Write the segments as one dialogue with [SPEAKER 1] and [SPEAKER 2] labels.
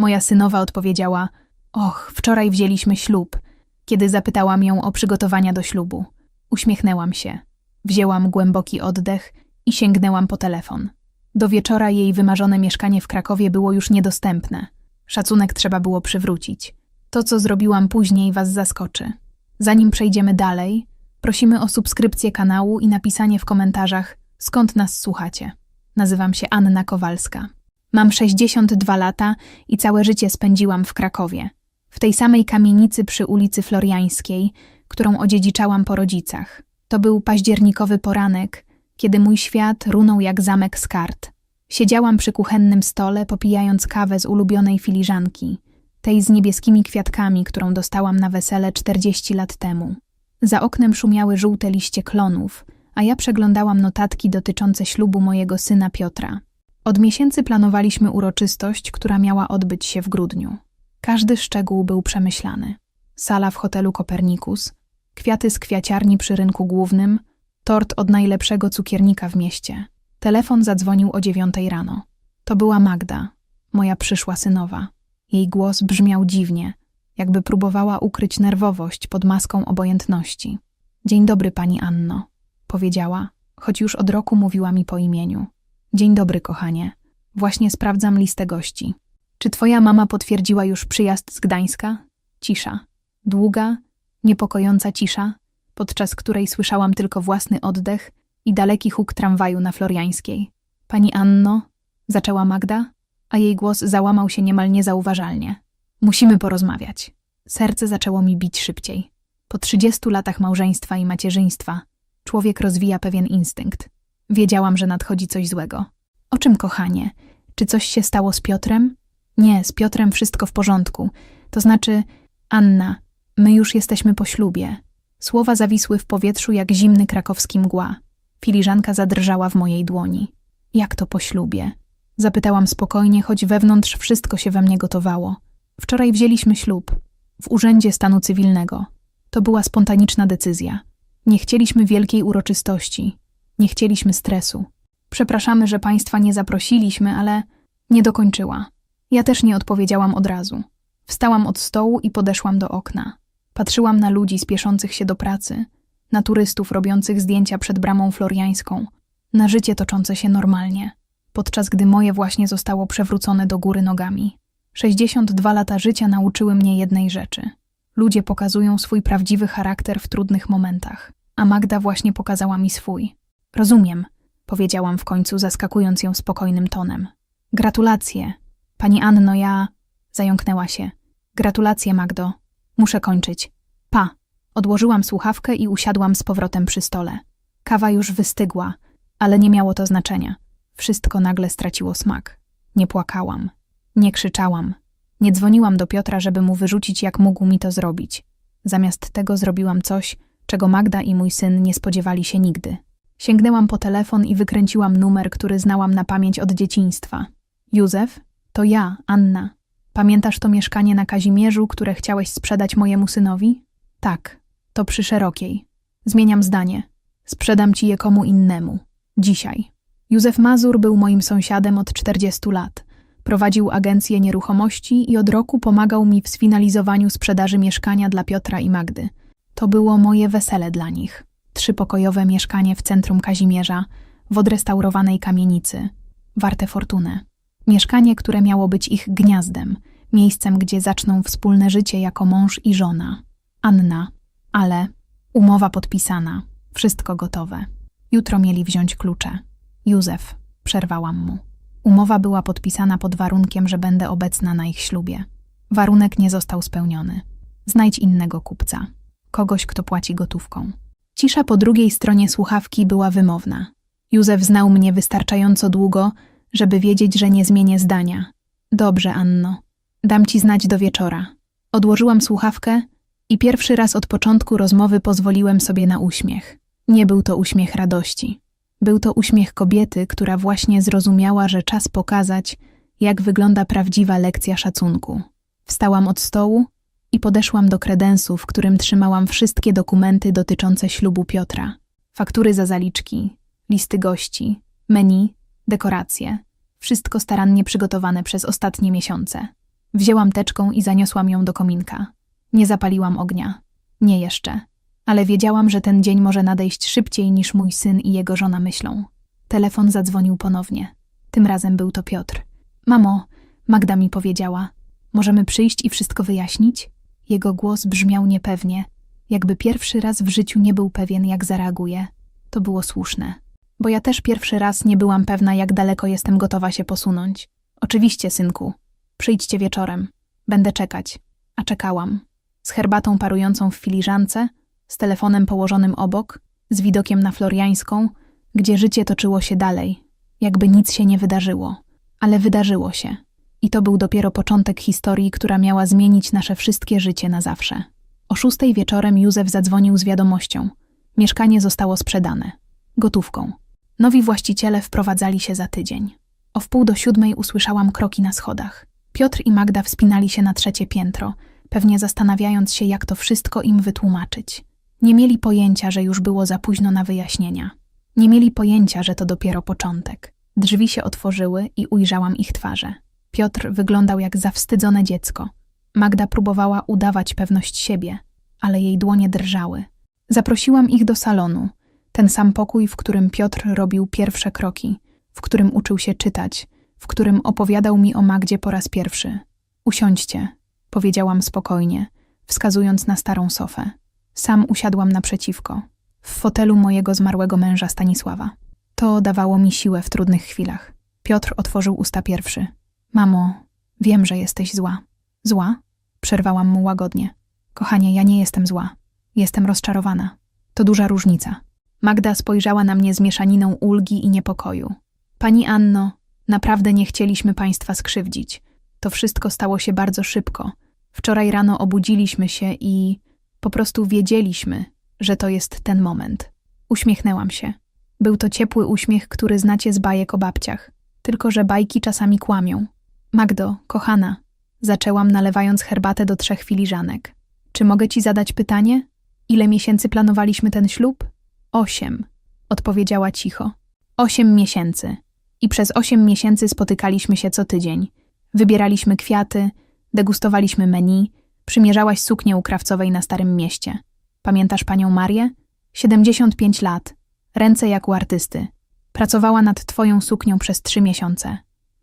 [SPEAKER 1] Moja synowa odpowiedziała: Och, wczoraj wzięliśmy ślub, kiedy zapytałam ją o przygotowania do ślubu. Uśmiechnęłam się. Wzięłam głęboki oddech i sięgnęłam po telefon. Do wieczora jej wymarzone mieszkanie w Krakowie było już niedostępne. Szacunek trzeba było przywrócić. To, co zrobiłam później, was zaskoczy. Zanim przejdziemy dalej, prosimy o subskrypcję kanału i napisanie w komentarzach, skąd nas słuchacie. Nazywam się Anna Kowalska. Mam 62 lata i całe życie spędziłam w Krakowie. W tej samej kamienicy przy ulicy Floriańskiej, którą odziedziczałam po rodzicach. To był październikowy poranek, kiedy mój świat runął jak zamek z kart. Siedziałam przy kuchennym stole, popijając kawę z ulubionej filiżanki, tej z niebieskimi kwiatkami, którą dostałam na wesele 40 lat temu. Za oknem szumiały żółte liście klonów, a ja przeglądałam notatki dotyczące ślubu mojego syna Piotra. Od miesięcy planowaliśmy uroczystość, która miała odbyć się w grudniu. Każdy szczegół był przemyślany. Sala w hotelu Kopernikus, kwiaty z kwiaciarni przy rynku głównym, tort od najlepszego cukiernika w mieście. Telefon zadzwonił o dziewiątej rano. To była Magda, moja przyszła synowa. Jej głos brzmiał dziwnie, jakby próbowała ukryć nerwowość pod maską obojętności. Dzień dobry, pani Anno, powiedziała, choć już od roku mówiła mi po imieniu. Dzień dobry, kochanie. Właśnie sprawdzam listę gości. Czy twoja mama potwierdziła już przyjazd z Gdańska? Cisza. Długa, niepokojąca cisza, podczas której słyszałam tylko własny oddech i daleki huk tramwaju na Floriańskiej. Pani Anno, zaczęła Magda, a jej głos załamał się niemal niezauważalnie. Musimy porozmawiać. Serce zaczęło mi bić szybciej. Po trzydziestu latach małżeństwa i macierzyństwa człowiek rozwija pewien instynkt. Wiedziałam, że nadchodzi coś złego. O czym, kochanie? Czy coś się stało z Piotrem? Nie, z Piotrem wszystko w porządku. To znaczy, Anna, my już jesteśmy po ślubie. Słowa zawisły w powietrzu jak zimny krakowski mgła. Filiżanka zadrżała w mojej dłoni. Jak to po ślubie? Zapytałam spokojnie, choć wewnątrz wszystko się we mnie gotowało. Wczoraj wzięliśmy ślub. W Urzędzie Stanu Cywilnego. To była spontaniczna decyzja. Nie chcieliśmy wielkiej uroczystości. Nie chcieliśmy stresu. Przepraszamy, że państwa nie zaprosiliśmy, ale nie dokończyła. Ja też nie odpowiedziałam od razu. Wstałam od stołu i podeszłam do okna. Patrzyłam na ludzi spieszących się do pracy, na turystów robiących zdjęcia przed bramą floriańską, na życie toczące się normalnie, podczas gdy moje właśnie zostało przewrócone do góry nogami. 62 lata życia nauczyły mnie jednej rzeczy. Ludzie pokazują swój prawdziwy charakter w trudnych momentach, a Magda właśnie pokazała mi swój. Rozumiem, powiedziałam w końcu, zaskakując ją spokojnym tonem. Gratulacje. Pani Anno, ja... Zająknęła się. Gratulacje, Magdo. Muszę kończyć. Pa. Odłożyłam słuchawkę i usiadłam z powrotem przy stole. Kawa już wystygła, ale nie miało to znaczenia. Wszystko nagle straciło smak. Nie płakałam. Nie krzyczałam. Nie dzwoniłam do Piotra, żeby mu wyrzucić, jak mógł mi to zrobić. Zamiast tego zrobiłam coś, czego Magda i mój syn nie spodziewali się nigdy. Sięgnęłam po telefon i wykręciłam numer, który znałam na pamięć od dzieciństwa. Józef? To ja, Anna. Pamiętasz to mieszkanie na Kazimierzu, które chciałeś sprzedać mojemu synowi? Tak, to przy Szerokiej. Zmieniam zdanie. Sprzedam ci je komu innemu. Dzisiaj. Józef Mazur był moim sąsiadem od 40 lat. Prowadził agencję nieruchomości i od roku pomagał mi w sfinalizowaniu sprzedaży mieszkania dla Piotra i Magdy. To było moje wesele dla nich. Trzypokojowe mieszkanie w centrum Kazimierza, w odrestaurowanej kamienicy. Warte fortunę. Mieszkanie, które miało być ich gniazdem, miejscem, gdzie zaczną wspólne życie jako mąż i żona. Anna, ale umowa podpisana, wszystko gotowe. Jutro mieli wziąć klucze. Józef, przerwałam mu. Umowa była podpisana pod warunkiem, że będę obecna na ich ślubie. Warunek nie został spełniony. Znajdź innego kupca, kogoś, kto płaci gotówką. Cisza po drugiej stronie słuchawki była wymowna. Józef znał mnie wystarczająco długo, żeby wiedzieć, że nie zmienię zdania. Dobrze, Anno. Dam ci znać do wieczora. Odłożyłam słuchawkę i pierwszy raz od początku rozmowy pozwoliłem sobie na uśmiech. Nie był to uśmiech radości. Był to uśmiech kobiety, która właśnie zrozumiała, że czas pokazać, jak wygląda prawdziwa lekcja szacunku. Wstałam od stołu i podeszłam do kredensu, w którym trzymałam wszystkie dokumenty dotyczące ślubu Piotra. Faktury za zaliczki, listy gości, menu, dekoracje. Wszystko starannie przygotowane przez ostatnie miesiące. Wzięłam teczką i zaniosłam ją do kominka. Nie zapaliłam ognia. Nie jeszcze. Ale wiedziałam, że ten dzień może nadejść szybciej niż mój syn i jego żona myślą. Telefon zadzwonił ponownie. Tym razem był to Piotr. Mamo, Magda mi powiedziała, możemy przyjść i wszystko wyjaśnić? Jego głos brzmiał niepewnie, jakby pierwszy raz w życiu nie był pewien, jak zareaguje. To było słuszne. Bo ja też pierwszy raz nie byłam pewna, jak daleko jestem gotowa się posunąć. Oczywiście, synku. Przyjdźcie wieczorem. Będę czekać. A czekałam. Z herbatą parującą w filiżance, z telefonem położonym obok, z widokiem na Floriańską, gdzie życie toczyło się dalej, jakby nic się nie wydarzyło. Ale wydarzyło się. I to był dopiero początek historii, która miała zmienić nasze wszystkie życie na zawsze. O szóstej wieczorem Józef zadzwonił z wiadomością. Mieszkanie zostało sprzedane. Gotówką. Nowi właściciele wprowadzali się za tydzień. O wpół do siódmej usłyszałam kroki na schodach. Piotr i Magda wspinali się na trzecie piętro, pewnie zastanawiając się, jak to wszystko im wytłumaczyć. Nie mieli pojęcia, że już było za późno na wyjaśnienia. Nie mieli pojęcia, że to dopiero początek. Drzwi się otworzyły i ujrzałam ich twarze. Piotr wyglądał jak zawstydzone dziecko. Magda próbowała udawać pewność siebie, ale jej dłonie drżały. Zaprosiłam ich do salonu, ten sam pokój, w którym Piotr robił pierwsze kroki, w którym uczył się czytać, w którym opowiadał mi o Magdzie po raz pierwszy. Usiądźcie, powiedziałam spokojnie, wskazując na starą sofę. Sam usiadłam naprzeciwko, w fotelu mojego zmarłego męża Stanisława. To dawało mi siłę w trudnych chwilach. Piotr otworzył usta pierwszy. Mamo, wiem, że jesteś zła. Zła? Przerwałam mu łagodnie. Kochanie, ja nie jestem zła. Jestem rozczarowana. To duża różnica. Magda spojrzała na mnie z mieszaniną ulgi i niepokoju. Pani Anno, naprawdę nie chcieliśmy państwa skrzywdzić. To wszystko stało się bardzo szybko. Wczoraj rano obudziliśmy się i po prostu wiedzieliśmy, że to jest ten moment. Uśmiechnęłam się. Był to ciepły uśmiech, który znacie z bajek o babciach. Tylko, że bajki czasami kłamią. Magdo, kochana, zaczęłam nalewając herbatę do trzech filiżanek. Czy mogę ci zadać pytanie? Ile miesięcy planowaliśmy ten ślub? Osiem, odpowiedziała cicho. Osiem miesięcy. I przez osiem miesięcy spotykaliśmy się co tydzień. Wybieraliśmy kwiaty, degustowaliśmy menu, przymierzałaś suknię u krawcowej na Starym Mieście. Pamiętasz panią Marię? 75 lat, ręce jak u artysty. Pracowała nad twoją suknią przez trzy miesiące.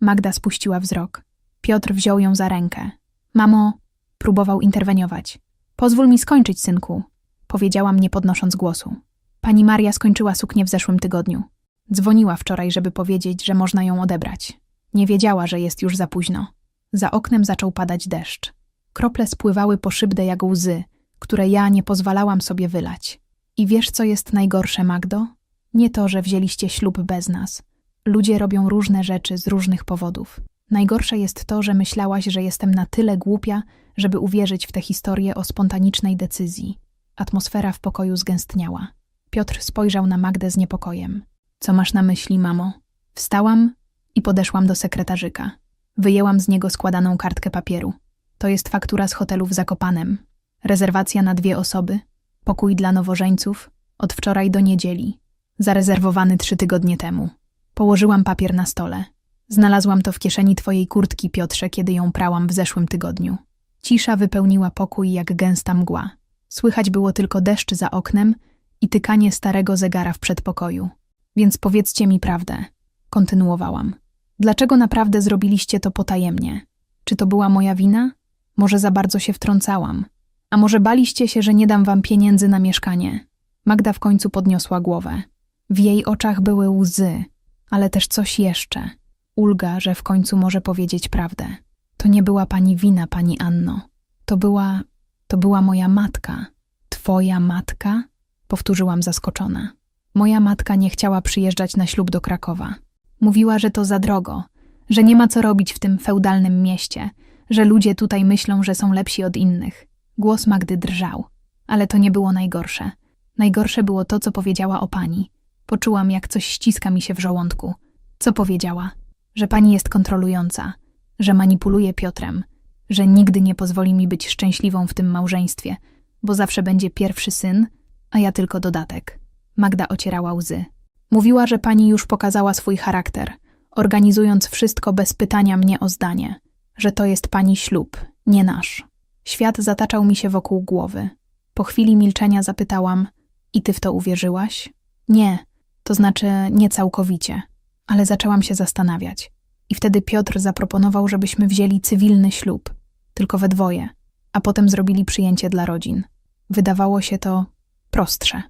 [SPEAKER 1] Magda spuściła wzrok. Piotr wziął ją za rękę. Mamo, próbował interweniować. Pozwól mi skończyć, synku, powiedziałam nie podnosząc głosu. Pani Maria skończyła suknię w zeszłym tygodniu. Dzwoniła wczoraj, żeby powiedzieć, że można ją odebrać. Nie wiedziała, że jest już za późno. Za oknem zaczął padać deszcz. Krople spływały po szybdę jak łzy, które ja nie pozwalałam sobie wylać. I wiesz, co jest najgorsze, Magdo? Nie to, że wzięliście ślub bez nas. Ludzie robią różne rzeczy z różnych powodów. Najgorsze jest to, że myślałaś, że jestem na tyle głupia, żeby uwierzyć w tę historię o spontanicznej decyzji. Atmosfera w pokoju zgęstniała. Piotr spojrzał na Magdę z niepokojem. Co masz na myśli, mamo? Wstałam i podeszłam do sekretarzyka. Wyjęłam z niego składaną kartkę papieru. To jest faktura z hotelu w Zakopanem. Rezerwacja na dwie osoby. Pokój dla nowożeńców. Od wczoraj do niedzieli. Zarezerwowany trzy tygodnie temu. Położyłam papier na stole. Znalazłam to w kieszeni twojej kurtki, Piotrze, kiedy ją prałam w zeszłym tygodniu. Cisza wypełniła pokój jak gęsta mgła. Słychać było tylko deszcz za oknem i tykanie starego zegara w przedpokoju. Więc powiedzcie mi prawdę, kontynuowałam. Dlaczego naprawdę zrobiliście to potajemnie? Czy to była moja wina? Może za bardzo się wtrącałam? A może baliście się, że nie dam wam pieniędzy na mieszkanie? Magda w końcu podniosła głowę. W jej oczach były łzy, ale też coś jeszcze. Ulga, że w końcu może powiedzieć prawdę. To nie była pani wina, pani Anno. To była. to była moja matka. Twoja matka? Powtórzyłam zaskoczona. Moja matka nie chciała przyjeżdżać na ślub do Krakowa. Mówiła, że to za drogo, że nie ma co robić w tym feudalnym mieście, że ludzie tutaj myślą, że są lepsi od innych. Głos Magdy drżał, ale to nie było najgorsze. Najgorsze było to, co powiedziała o pani. Poczułam, jak coś ściska mi się w żołądku. Co powiedziała? Że pani jest kontrolująca, że manipuluje Piotrem, że nigdy nie pozwoli mi być szczęśliwą w tym małżeństwie, bo zawsze będzie pierwszy syn, a ja tylko dodatek. Magda ocierała łzy. Mówiła, że pani już pokazała swój charakter, organizując wszystko bez pytania mnie o zdanie. że to jest pani ślub, nie nasz. Świat zataczał mi się wokół głowy. Po chwili milczenia zapytałam: I ty w to uwierzyłaś? Nie, to znaczy nie całkowicie, ale zaczęłam się zastanawiać. I wtedy Piotr zaproponował, żebyśmy wzięli cywilny ślub, tylko we dwoje, a potem zrobili przyjęcie dla rodzin. Wydawało się to prostsze.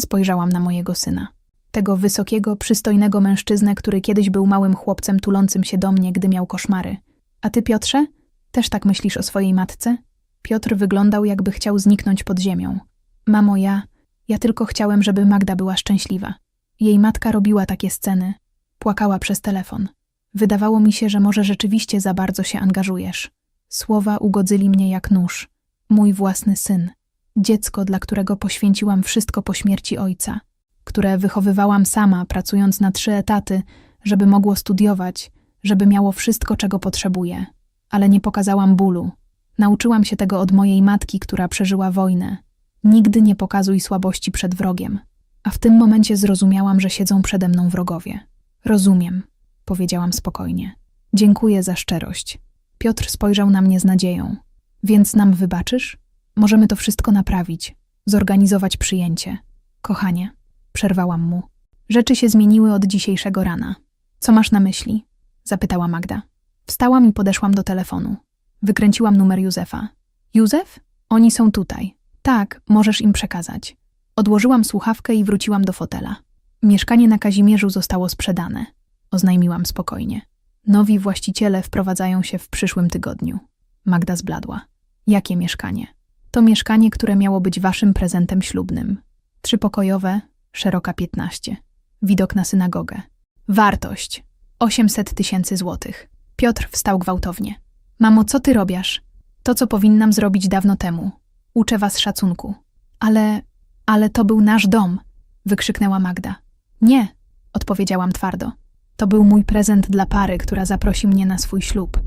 [SPEAKER 1] Spojrzałam na mojego syna. Tego wysokiego, przystojnego mężczyznę, który kiedyś był małym chłopcem tulącym się do mnie, gdy miał koszmary. A ty, Piotrze? Też tak myślisz o swojej matce? Piotr wyglądał, jakby chciał zniknąć pod ziemią. Mamo, ja, ja tylko chciałem, żeby Magda była szczęśliwa. Jej matka robiła takie sceny. Płakała przez telefon. Wydawało mi się, że może rzeczywiście za bardzo się angażujesz. Słowa ugodzyli mnie jak nóż. Mój własny syn. Dziecko, dla którego poświęciłam wszystko po śmierci ojca. Które wychowywałam sama, pracując na trzy etaty, żeby mogło studiować, żeby miało wszystko, czego potrzebuje. Ale nie pokazałam bólu. Nauczyłam się tego od mojej matki, która przeżyła wojnę. Nigdy nie pokazuj słabości przed wrogiem. A w tym momencie zrozumiałam, że siedzą przede mną wrogowie. Rozumiem, powiedziałam spokojnie. Dziękuję za szczerość. Piotr spojrzał na mnie z nadzieją. Więc nam wybaczysz? Możemy to wszystko naprawić, zorganizować przyjęcie. Kochanie, przerwałam mu. Rzeczy się zmieniły od dzisiejszego rana. Co masz na myśli? zapytała Magda. Wstałam i podeszłam do telefonu. Wykręciłam numer Józefa. Józef? Oni są tutaj. Tak, możesz im przekazać. Odłożyłam słuchawkę i wróciłam do fotela. Mieszkanie na Kazimierzu zostało sprzedane, oznajmiłam spokojnie. Nowi właściciele wprowadzają się w przyszłym tygodniu. Magda zbladła. Jakie mieszkanie? To mieszkanie, które miało być waszym prezentem ślubnym. Trzypokojowe, szeroka 15. Widok na synagogę. Wartość 800 tysięcy złotych. Piotr wstał gwałtownie. Mamo, co ty robisz? To, co powinnam zrobić dawno temu. Uczę was szacunku. Ale, ale to był nasz dom, wykrzyknęła Magda. Nie, odpowiedziałam twardo. To był mój prezent dla pary, która zaprosi mnie na swój ślub.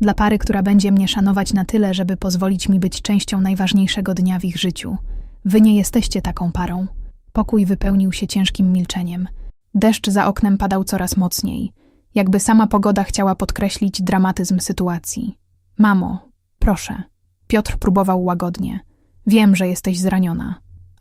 [SPEAKER 1] Dla pary, która będzie mnie szanować na tyle, żeby pozwolić mi być częścią najważniejszego dnia w ich życiu. Wy nie jesteście taką parą. Pokój wypełnił się ciężkim milczeniem. Deszcz za oknem padał coraz mocniej, jakby sama pogoda chciała podkreślić dramatyzm sytuacji. Mamo, proszę. Piotr próbował łagodnie. Wiem, że jesteś zraniona,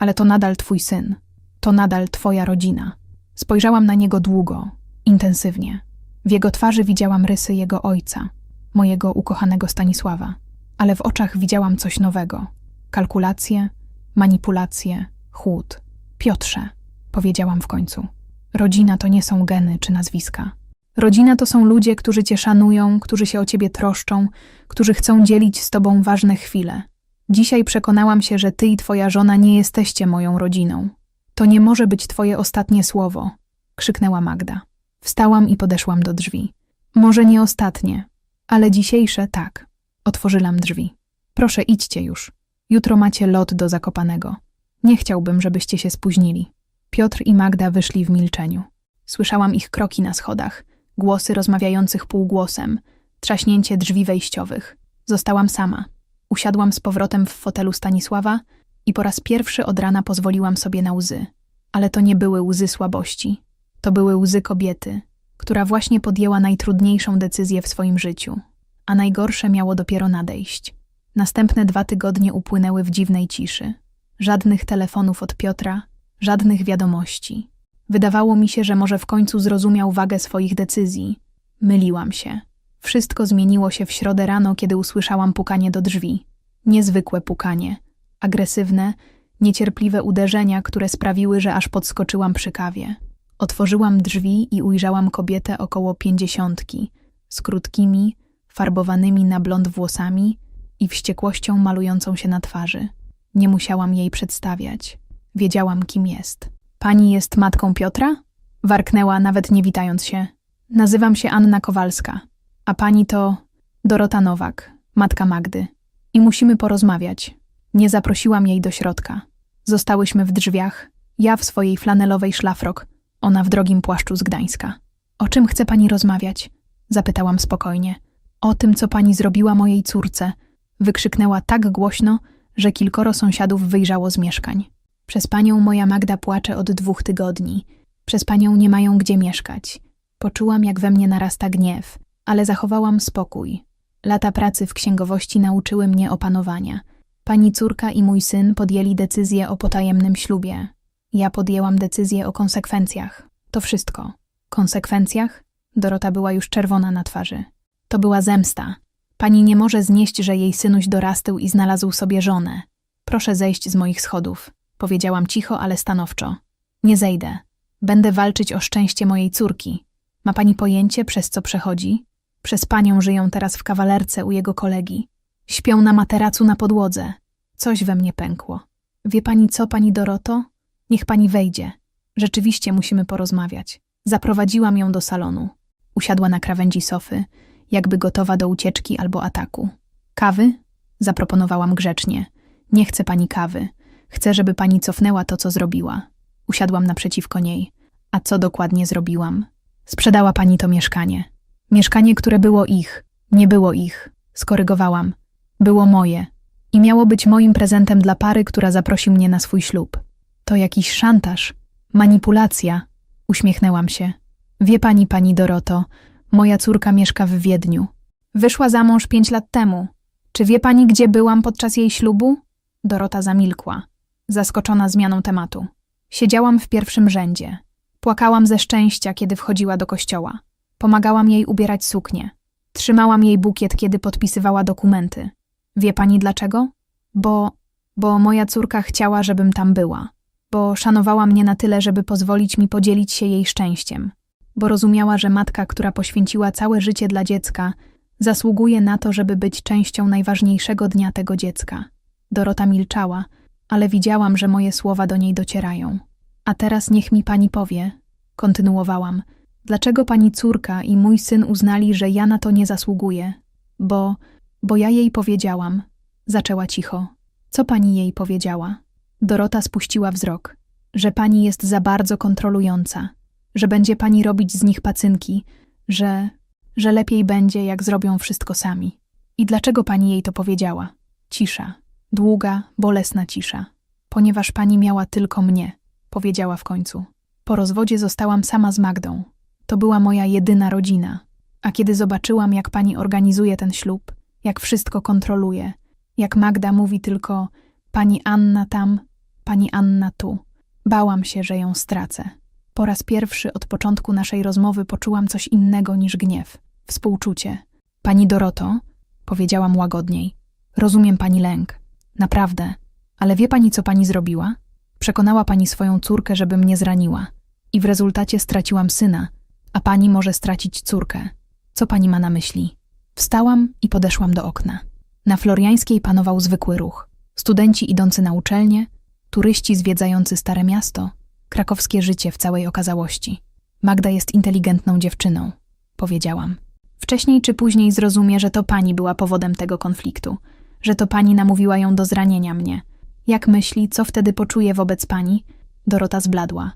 [SPEAKER 1] ale to nadal twój syn. To nadal twoja rodzina. Spojrzałam na niego długo, intensywnie. W jego twarzy widziałam rysy jego ojca, mojego ukochanego Stanisława, ale w oczach widziałam coś nowego. Kalkulacje, manipulacje, chłód. Piotrze, powiedziałam w końcu. Rodzina to nie są geny czy nazwiska. Rodzina to są ludzie, którzy cię szanują, którzy się o ciebie troszczą, którzy chcą dzielić z tobą ważne chwile. Dzisiaj przekonałam się, że ty i twoja żona nie jesteście moją rodziną. To nie może być twoje ostatnie słowo, krzyknęła Magda. Wstałam i podeszłam do drzwi. Może nie ostatnie, ale dzisiejsze tak. Otworzyłam drzwi. Proszę, idźcie już. Jutro macie lot do Zakopanego. Nie chciałbym, żebyście się spóźnili. Piotr i Magda wyszli w milczeniu. Słyszałam ich kroki na schodach, głosy rozmawiających półgłosem, trzaśnięcie drzwi wejściowych. Zostałam sama. Usiadłam z powrotem w fotelu Stanisława i po raz pierwszy od rana pozwoliłam sobie na łzy. Ale to nie były łzy słabości. To były łzy kobiety, która właśnie podjęła najtrudniejszą decyzję w swoim życiu. A najgorsze miało dopiero nadejść. Następne dwa tygodnie upłynęły w dziwnej ciszy. Żadnych telefonów od Piotra, żadnych wiadomości. Wydawało mi się, że może w końcu zrozumiał wagę swoich decyzji. Myliłam się. Wszystko zmieniło się w środę rano, kiedy usłyszałam pukanie do drzwi. Niezwykłe pukanie, agresywne, niecierpliwe uderzenia, które sprawiły, że aż podskoczyłam przy kawie. Otworzyłam drzwi i ujrzałam kobietę około pięćdziesiątki, z krótkimi, farbowanymi na blond włosami i wściekłością malującą się na twarzy. Nie musiałam jej przedstawiać. Wiedziałam, kim jest. Pani jest matką Piotra? Warknęła, nawet nie witając się. Nazywam się Anna Kowalska, a pani to Dorota Nowak, matka Magdy. I musimy porozmawiać. Nie zaprosiłam jej do środka. Zostałyśmy w drzwiach, ja w swojej flanelowej szlafrok, ona w drogim płaszczu z Gdańska. O czym chce pani rozmawiać? Zapytałam spokojnie. O tym, co pani zrobiła mojej córce. Wykrzyknęła tak głośno, że kilkoro sąsiadów wyjrzało z mieszkań. Przez panią moja Magda płacze od dwóch tygodni. Przez panią nie mają gdzie mieszkać. Poczułam, jak we mnie narasta gniew, ale zachowałam spokój. Lata pracy w księgowości nauczyły mnie opanowania. Pani córka i mój syn podjęli decyzję o potajemnym ślubie. Ja podjęłam decyzję o konsekwencjach. To wszystko. Konsekwencjach? Dorota była już czerwona na twarzy. To była zemsta. Pani nie może znieść, że jej synuś dorastał i znalazł sobie żonę. Proszę zejść z moich schodów. Powiedziałam cicho, ale stanowczo. Nie zejdę. Będę walczyć o szczęście mojej córki. Ma pani pojęcie, przez co przechodzi? Przez panią żyją teraz w kawalerce u jego kolegi. Śpią na materacu na podłodze. Coś we mnie pękło. Wie pani co, pani Doroto? Niech pani wejdzie. Rzeczywiście musimy porozmawiać. Zaprowadziłam ją do salonu. Usiadła na krawędzi sofy, jakby gotowa do ucieczki albo ataku. Kawy? Zaproponowałam grzecznie. Nie chcę pani kawy. Chcę, żeby pani cofnęła to, co zrobiła. Usiadłam naprzeciwko niej. A co dokładnie zrobiłam? Sprzedała pani to mieszkanie. Mieszkanie, które było ich. Nie było ich. Skorygowałam. Było moje. I miało być moim prezentem dla pary, która zaprosi mnie na swój ślub. To jakiś szantaż. Manipulacja. Uśmiechnęłam się. Wie pani, pani Doroto, moja córka mieszka w Wiedniu. Wyszła za mąż pięć lat temu. Czy wie pani, gdzie byłam podczas jej ślubu? Dorota zamilkła, zaskoczona zmianą tematu. Siedziałam w pierwszym rzędzie. Płakałam ze szczęścia, kiedy wchodziła do kościoła. Pomagałam jej ubierać suknię. Trzymałam jej bukiet, kiedy podpisywała dokumenty. Wie pani dlaczego? Bo, bo moja córka chciała, żebym tam była. Bo szanowała mnie na tyle, żeby pozwolić mi podzielić się jej szczęściem. Bo rozumiała, że matka, która poświęciła całe życie dla dziecka, zasługuje na to, żeby być częścią najważniejszego dnia tego dziecka. Dorota milczała, ale widziałam, że moje słowa do niej docierają. A teraz niech mi pani powie, kontynuowałam, dlaczego pani córka i mój syn uznali, że ja na to nie zasługuję? Bo, bo ja jej powiedziałam. Zaczęła cicho. Co pani jej powiedziała? Dorota spuściła wzrok, że pani jest za bardzo kontrolująca, że będzie pani robić z nich pacynki, że, że lepiej będzie, jak zrobią wszystko sami. I dlaczego pani jej to powiedziała? Cisza. Długa, bolesna cisza. Ponieważ pani miała tylko mnie, powiedziała w końcu. Po rozwodzie zostałam sama z Magdą. To była moja jedyna rodzina. A kiedy zobaczyłam, jak pani organizuje ten ślub, jak wszystko kontroluje, jak Magda mówi tylko pani Anna tam, pani Anna tu, bałam się, że ją stracę. Po raz pierwszy od początku naszej rozmowy poczułam coś innego niż gniew, współczucie. Pani Doroto, powiedziałam łagodniej, rozumiem pani lęk. Naprawdę. Ale wie pani, co pani zrobiła? Przekonała pani swoją córkę, żeby mnie zraniła. I w rezultacie straciłam syna, a pani może stracić córkę. Co pani ma na myśli? Wstałam i podeszłam do okna. Na Floriańskiej panował zwykły ruch. Studenci idący na uczelnię, turyści zwiedzający Stare Miasto, krakowskie życie w całej okazałości. Magda jest inteligentną dziewczyną, powiedziałam. Wcześniej czy później zrozumie, że to pani była powodem tego konfliktu, że to pani namówiła ją do zranienia mnie. Jak myśli, co wtedy poczuje wobec pani? Dorota zbladła.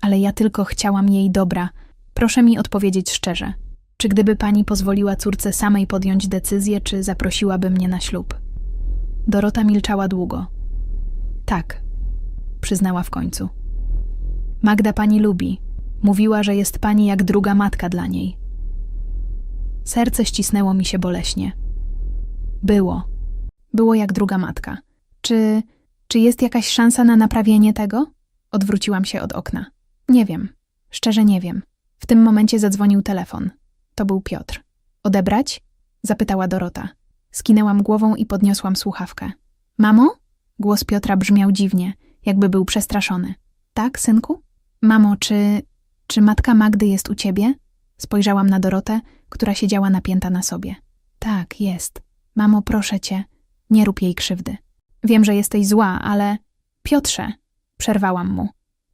[SPEAKER 1] Ale ja tylko chciałam jej dobra. Proszę mi odpowiedzieć szczerze. Czy gdyby pani pozwoliła córce samej podjąć decyzję, czy zaprosiłaby mnie na ślub? Dorota milczała długo. Tak, przyznała w końcu. Magda pani lubi. Mówiła, że jest pani jak druga matka dla niej. Serce ścisnęło mi się boleśnie. Było. Było jak druga matka. Czy, czy jest jakaś szansa na naprawienie tego? Odwróciłam się od okna. Nie wiem. Szczerze nie wiem. W tym momencie zadzwonił telefon. To był Piotr. Odebrać? Zapytała Dorota. Skinęłam głową i podniosłam słuchawkę. Mamo? Głos Piotra brzmiał dziwnie, jakby był przestraszony. Tak, synku? Mamo, czy. czy matka Magdy jest u ciebie? Spojrzałam na Dorotę, która siedziała napięta na sobie. Tak, jest. Mamo, proszę cię, nie rób jej krzywdy. Wiem, że jesteś zła, ale. Piotrze, przerwałam mu.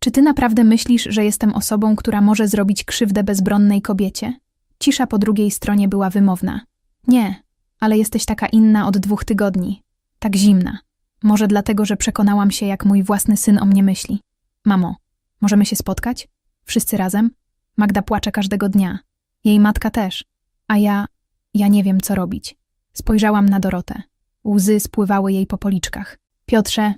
[SPEAKER 1] Czy ty naprawdę myślisz, że jestem osobą, która może zrobić krzywdę bezbronnej kobiecie? Cisza po drugiej stronie była wymowna. Nie, ale jesteś taka inna od dwóch tygodni. Tak zimna. Może dlatego, że przekonałam się, jak mój własny syn o mnie myśli. Mamo, możemy się spotkać? Wszyscy razem? Magda płacze każdego dnia. Jej matka też. A ja. ja nie wiem, co robić. Spojrzałam na Dorotę. Łzy spływały jej po policzkach. Piotrze,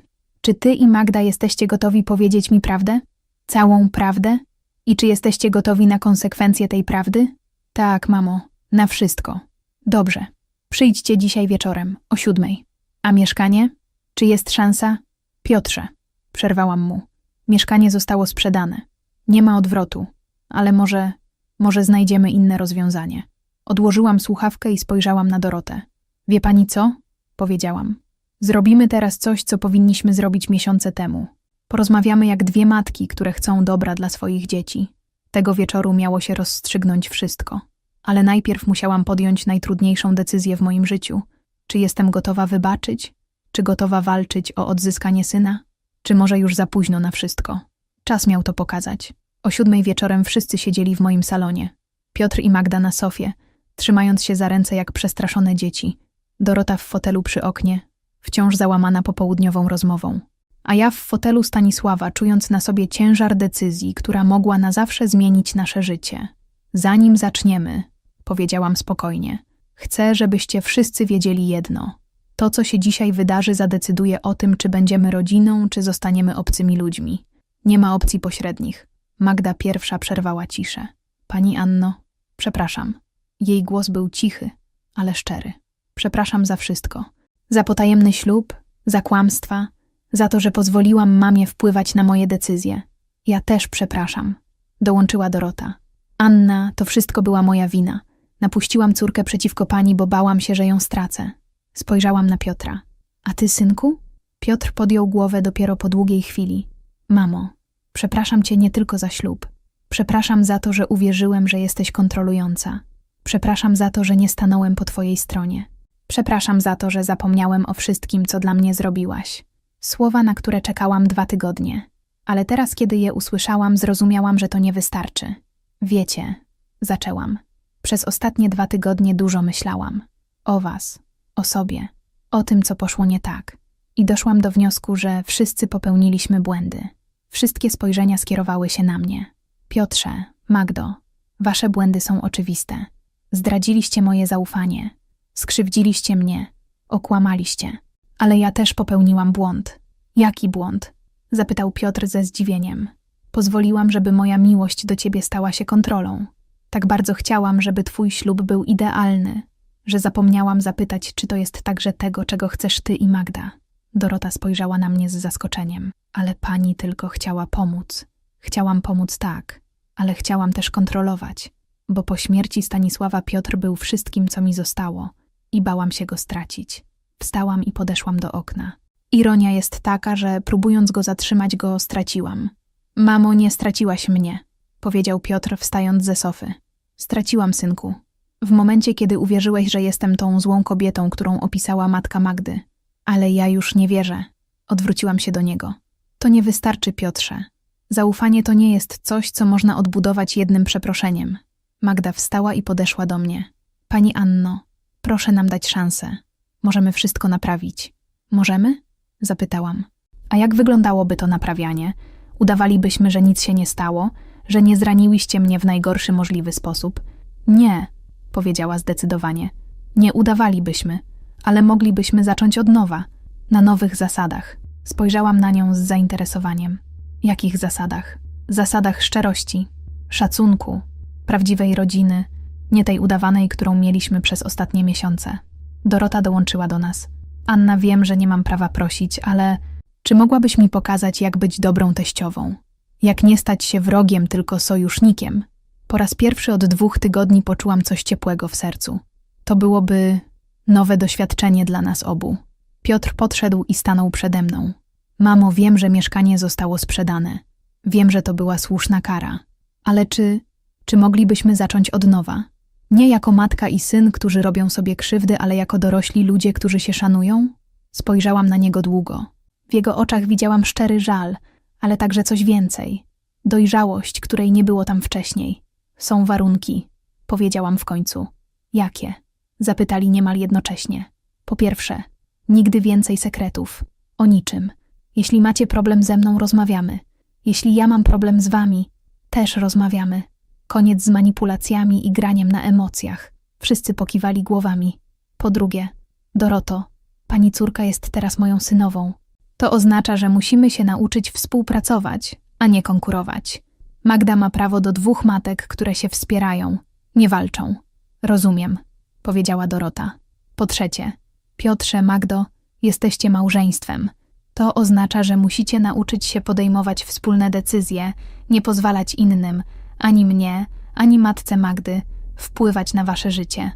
[SPEAKER 1] czy ty i Magda jesteście gotowi powiedzieć mi prawdę? Całą prawdę? I czy jesteście gotowi na konsekwencje tej prawdy? Tak, mamo, na wszystko. Dobrze. Przyjdźcie dzisiaj wieczorem, o siódmej. A mieszkanie? Czy jest szansa? Piotrze, przerwałam mu. Mieszkanie zostało sprzedane. Nie ma odwrotu, ale może, może znajdziemy inne rozwiązanie. Odłożyłam słuchawkę i spojrzałam na Dorotę. Wie pani co? Powiedziałam. Zrobimy teraz coś, co powinniśmy zrobić miesiące temu. Porozmawiamy jak dwie matki, które chcą dobra dla swoich dzieci. Tego wieczoru miało się rozstrzygnąć wszystko. Ale najpierw musiałam podjąć najtrudniejszą decyzję w moim życiu. Czy jestem gotowa wybaczyć? Czy gotowa walczyć o odzyskanie syna? Czy może już za późno na wszystko? Czas miał to pokazać. O siódmej wieczorem wszyscy siedzieli w moim salonie. Piotr i Magda na sofie, trzymając się za ręce jak przestraszone dzieci. Dorota w fotelu przy oknie, wciąż załamana popołudniową rozmową. A ja w fotelu Stanisława, czując na sobie ciężar decyzji, która mogła na zawsze zmienić nasze życie. Zanim zaczniemy, powiedziałam spokojnie, chcę, żebyście wszyscy wiedzieli jedno. To, co się dzisiaj wydarzy, zadecyduje o tym, czy będziemy rodziną, czy zostaniemy obcymi ludźmi. Nie ma opcji pośrednich. Magda pierwsza przerwała ciszę. Pani Anno, przepraszam. Jej głos był cichy, ale szczery. Przepraszam za wszystko. Za potajemny ślub, za kłamstwa, za to, że pozwoliłam mamie wpływać na moje decyzje. Ja też przepraszam. Dołączyła Dorota. Anna, to wszystko była moja wina. Napuściłam córkę przeciwko pani, bo bałam się, że ją stracę. Spojrzałam na Piotra. A ty, synku? Piotr podjął głowę dopiero po długiej chwili. Mamo, przepraszam cię nie tylko za ślub. Przepraszam za to, że uwierzyłem, że jesteś kontrolująca. Przepraszam za to, że nie stanąłem po twojej stronie. Przepraszam za to, że zapomniałem o wszystkim, co dla mnie zrobiłaś. Słowa, na które czekałam dwa tygodnie. Ale teraz, kiedy je usłyszałam, zrozumiałam, że to nie wystarczy. Wiecie, zaczęłam. Przez ostatnie dwa tygodnie dużo myślałam. O was, o sobie, o tym, co poszło nie tak. I doszłam do wniosku, że wszyscy popełniliśmy błędy. Wszystkie spojrzenia skierowały się na mnie. Piotrze, Magdo, wasze błędy są oczywiste. Zdradziliście moje zaufanie, skrzywdziliście mnie, okłamaliście. Ale ja też popełniłam błąd. Jaki błąd? Zapytał Piotr ze zdziwieniem. Pozwoliłam, żeby moja miłość do ciebie stała się kontrolą. Tak bardzo chciałam, żeby twój ślub był idealny, że zapomniałam zapytać, czy to jest także tego, czego chcesz ty i Magda. Dorota spojrzała na mnie z zaskoczeniem. Ale pani tylko chciała pomóc. Chciałam pomóc tak, ale chciałam też kontrolować, bo po śmierci Stanisława Piotr był wszystkim, co mi zostało i bałam się go stracić. Wstałam i podeszłam do okna. Ironia jest taka, że próbując go zatrzymać, go straciłam. Mamo, nie straciłaś mnie, powiedział Piotr, wstając ze sofy. Straciłam, synku. W momencie, kiedy uwierzyłeś, że jestem tą złą kobietą, którą opisała matka Magdy. Ale ja już nie wierzę. Odwróciłam się do niego. To nie wystarczy, Piotrze. Zaufanie to nie jest coś, co można odbudować jednym przeproszeniem. Magda wstała i podeszła do mnie. Pani Anno, proszę nam dać szansę. Możemy wszystko naprawić. Możemy? Zapytałam. A jak wyglądałoby to naprawianie? Udawalibyśmy, że nic się nie stało, że nie zraniłyście mnie w najgorszy możliwy sposób? Nie, powiedziała zdecydowanie. Nie udawalibyśmy, ale moglibyśmy zacząć od nowa, na nowych zasadach. Spojrzałam na nią z zainteresowaniem. Jakich zasadach? Zasadach szczerości, szacunku, prawdziwej rodziny, nie tej udawanej, którą mieliśmy przez ostatnie miesiące. Dorota dołączyła do nas. Anna, wiem, że nie mam prawa prosić, ale czy mogłabyś mi pokazać, jak być dobrą teściową? Jak nie stać się wrogiem, tylko sojusznikiem? Po raz pierwszy od dwóch tygodni poczułam coś ciepłego w sercu. To byłoby nowe doświadczenie dla nas obu. Piotr podszedł i stanął przede mną. Mamo, wiem, że mieszkanie zostało sprzedane. Wiem, że to była słuszna kara. Ale czy, czy moglibyśmy zacząć od nowa? Nie jako matka i syn, którzy robią sobie krzywdy, ale jako dorośli ludzie, którzy się szanują? Spojrzałam na niego długo. W jego oczach widziałam szczery żal, ale także coś więcej. Dojrzałość, której nie było tam wcześniej. Są warunki, powiedziałam w końcu. Jakie? Zapytali niemal jednocześnie. Po pierwsze, nigdy więcej sekretów. O niczym. Jeśli macie problem ze mną, rozmawiamy. Jeśli ja mam problem z wami, też rozmawiamy. Koniec z manipulacjami i graniem na emocjach. Wszyscy pokiwali głowami. Po drugie, Doroto, pani córka jest teraz moją synową. To oznacza, że musimy się nauczyć współpracować, a nie konkurować. Magda ma prawo do dwóch matek, które się wspierają, nie walczą. Rozumiem, powiedziała Dorota. Po trzecie, Piotrze, Magdo, jesteście małżeństwem. To oznacza, że musicie nauczyć się podejmować wspólne decyzje, nie pozwalać innym, ani mnie, ani matce Magdy, wpływać na wasze życie.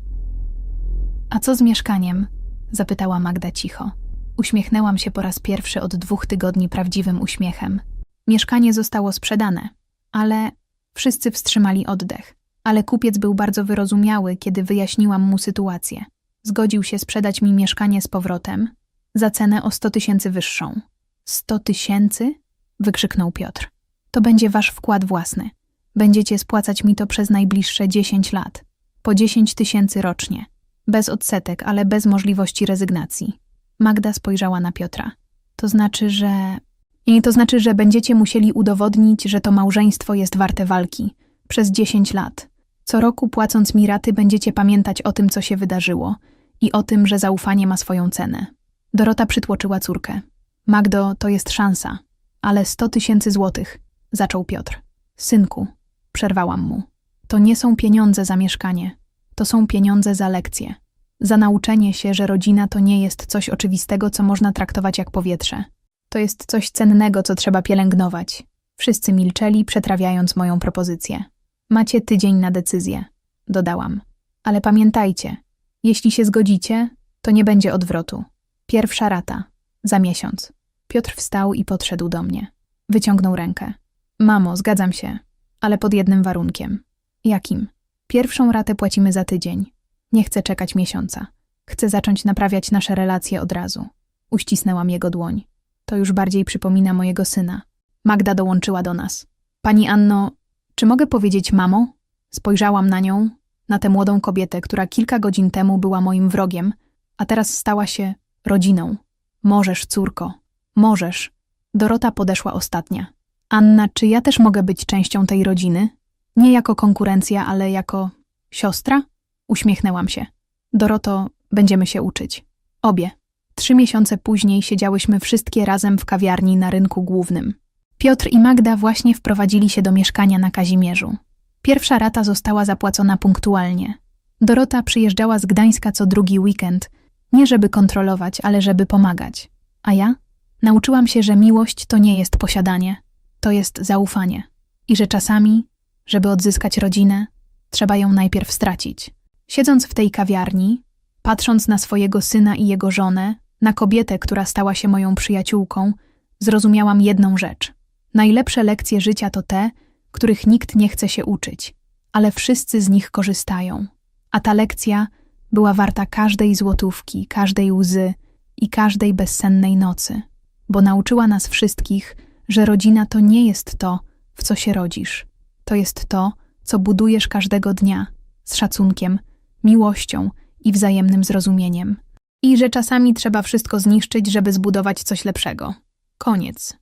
[SPEAKER 1] A co z mieszkaniem? zapytała Magda cicho. Uśmiechnęłam się po raz pierwszy od dwóch tygodni prawdziwym uśmiechem. Mieszkanie zostało sprzedane, ale wszyscy wstrzymali oddech. Ale kupiec był bardzo wyrozumiały, kiedy wyjaśniłam mu sytuację. Zgodził się sprzedać mi mieszkanie z powrotem za cenę o 100 tysięcy wyższą. 100 tysięcy? wykrzyknął Piotr. To będzie wasz wkład własny. Będziecie spłacać mi to przez najbliższe 10 lat. Po 10 tysięcy rocznie. Bez odsetek, ale bez możliwości rezygnacji. Magda spojrzała na Piotra. To znaczy, że. I to znaczy, że będziecie musieli udowodnić, że to małżeństwo jest warte walki. Przez 10 lat. Co roku płacąc mi raty, będziecie pamiętać o tym, co się wydarzyło i o tym, że zaufanie ma swoją cenę. Dorota przytłoczyła córkę. Magdo, to jest szansa. Ale 100 tysięcy złotych, zaczął Piotr. Synku, przerwałam mu. To nie są pieniądze za mieszkanie. To są pieniądze za lekcje. Za nauczenie się, że rodzina to nie jest coś oczywistego, co można traktować jak powietrze. To jest coś cennego, co trzeba pielęgnować. Wszyscy milczeli, przetrawiając moją propozycję. Macie tydzień na decyzję, dodałam. Ale pamiętajcie, jeśli się zgodzicie, to nie będzie odwrotu. Pierwsza rata. Za miesiąc. Piotr wstał i podszedł do mnie. Wyciągnął rękę. Mamo, zgadzam się, ale pod jednym warunkiem. Jakim? Pierwszą ratę płacimy za tydzień. Nie chcę czekać miesiąca. Chcę zacząć naprawiać nasze relacje od razu. Uścisnęłam jego dłoń. To już bardziej przypomina mojego syna. Magda dołączyła do nas. Pani Anno, czy mogę powiedzieć mamo? Spojrzałam na nią, na tę młodą kobietę, która kilka godzin temu była moim wrogiem, a teraz stała się rodziną. Możesz, córko, możesz. Dorota podeszła ostatnia. Anna, czy ja też mogę być częścią tej rodziny? Nie jako konkurencja, ale jako siostra? Uśmiechnęłam się. Doroto, będziemy się uczyć. Obie. Trzy miesiące później siedziałyśmy wszystkie razem w kawiarni na rynku głównym. Piotr i Magda właśnie wprowadzili się do mieszkania na Kazimierzu. Pierwsza rata została zapłacona punktualnie. Dorota przyjeżdżała z Gdańska co drugi weekend, nie żeby kontrolować, ale żeby pomagać. A ja? Nauczyłam się, że miłość to nie jest posiadanie, to jest zaufanie. I że czasami, żeby odzyskać rodzinę, trzeba ją najpierw stracić. Siedząc w tej kawiarni, patrząc na swojego syna i jego żonę, na kobietę, która stała się moją przyjaciółką, zrozumiałam jedną rzecz. Najlepsze lekcje życia to te, których nikt nie chce się uczyć, ale wszyscy z nich korzystają. A ta lekcja była warta każdej złotówki, każdej łzy i każdej bezsennej nocy, bo nauczyła nas wszystkich, że rodzina to nie jest to, w co się rodzisz. To jest to, co budujesz każdego dnia, z szacunkiem, miłością i wzajemnym zrozumieniem. I że czasami trzeba wszystko zniszczyć, żeby zbudować coś lepszego. Koniec.